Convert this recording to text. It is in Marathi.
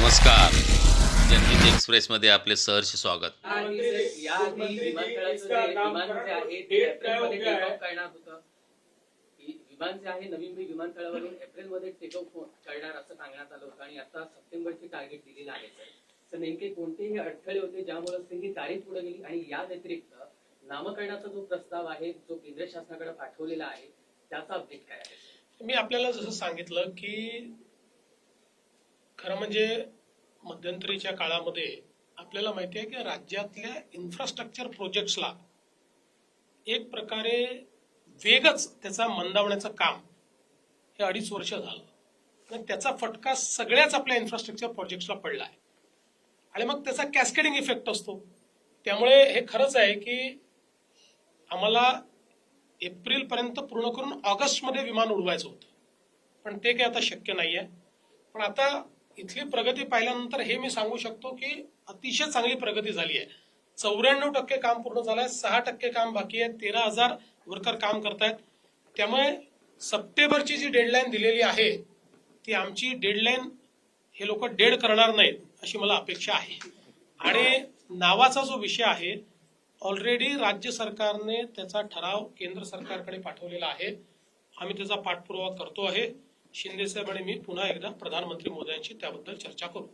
नमस्कार. जनहित एक्सप्रेसमध्ये आपले सहर्ष स्वागत. आणि विमान जे आहे नवीन एप्रिलमध्ये विमानतळावरून एप्रिलमध्ये नवी मुंबई विमानतळावरून टेक ऑफ करणार असं सांगण्यात आलं होतं आणि आता सप्टेंबरचे टार्गेट दिलेलं आहे तर नेमके कोणतेही अडथळे होते ज्यामुळे ही तारीख पुढे गेली आणि या व्यतिरिक्त नामकरणाचा जो प्रस्ताव आहे जो केंद्र शासनाकडे पाठवलेला आहे त्याचा अपडेट काय आहे मी आपल्याला जसं सांगितलं की खरं म्हणजे मध्यंतरीच्या काळामध्ये आपल्याला माहिती आहे की राज्यातल्या इन्फ्रास्ट्रक्चर प्रोजेक्ट्सला एक प्रकारे वेगच त्याचा मंदावण्याचं काम हे अडीच वर्ष झालं. आणि त्याचा फटका सगळ्याच आपल्या इन्फ्रास्ट्रक्चर प्रोजेक्ट्सला पडला आहे. आणि मग त्याचा कॅस्केडिंग इफेक्ट असतो. त्यामुळे हे खरंच आहे की आम्हाला एप्रिल पर्यंत पूर्ण करून ऑगस्टमध्ये विमान उडवायचं होतं. पण ते काही आता शक्य नाही आहे पण आता इथली प्रगती पाहिल्यानंतर हे मी सांगू शकतो की अतिशय चांगली प्रगती झाली आहे. चौऱ्याण्णव टक्के काम पूर्ण झालंय सहा टक्के काम बाकी आहे तेरा हजार वर्कर काम करतायत. त्यामुळे सप्टेंबरची जी डेडलाईन दिलेली आहे ती आमची डेडलाईन हे लोक डेड करणार नाहीत अशी मला अपेक्षा आहे. आणि नावाचा जो विषय आहे ऑलरेडी राज्य सरकारने त्याचा ठराव केंद्र सरकारकडे पाठवलेला आहे. आम्ही त्याचा पाठपुरावा करतो आहे. शिंदे साहेब आणि मी पुन्हा एकदा प्रधानमंत्री मोदयांशी त्याबद्दल चर्चा करू.